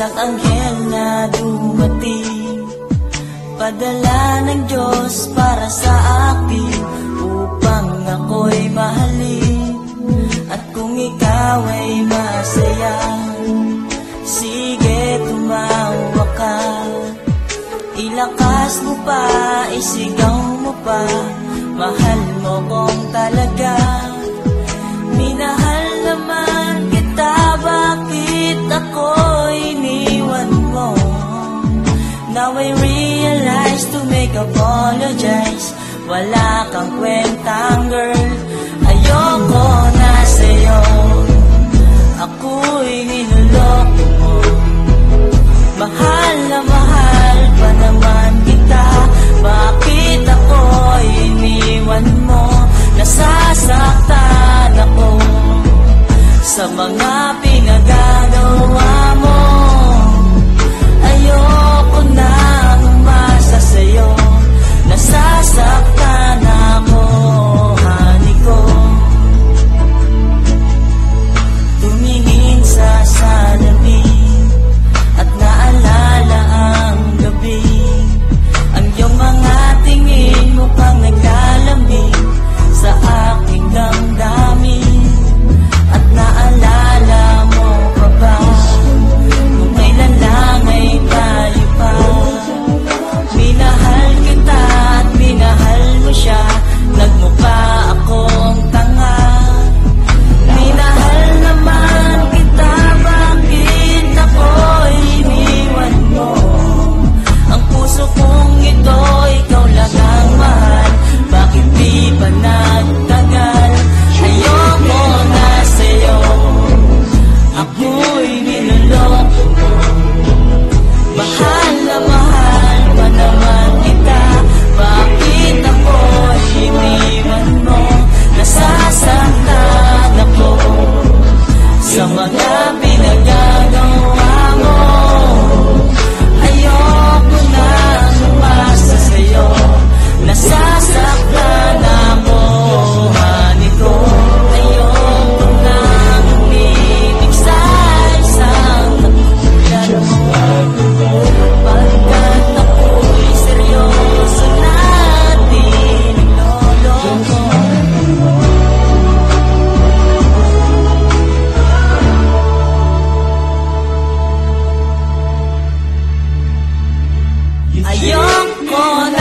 Isang anghel na dumating. Padala ng Diyos para sa akin Upang ako'y mahalin. At kung ikaw ay masaya Sige, tumawa ka. Ilakas mo pa, isigaw mo pa Mahal mo kong talaga Now I realize to make apologize Wala kang kwentang girl. Ayoko na sa'yo. Ako'y niloloko mo. Mahal na mahal pa naman kita. Bakit ako'y iniwan mo? Nasasaktan ako. Sa mga living alone. Ayoko na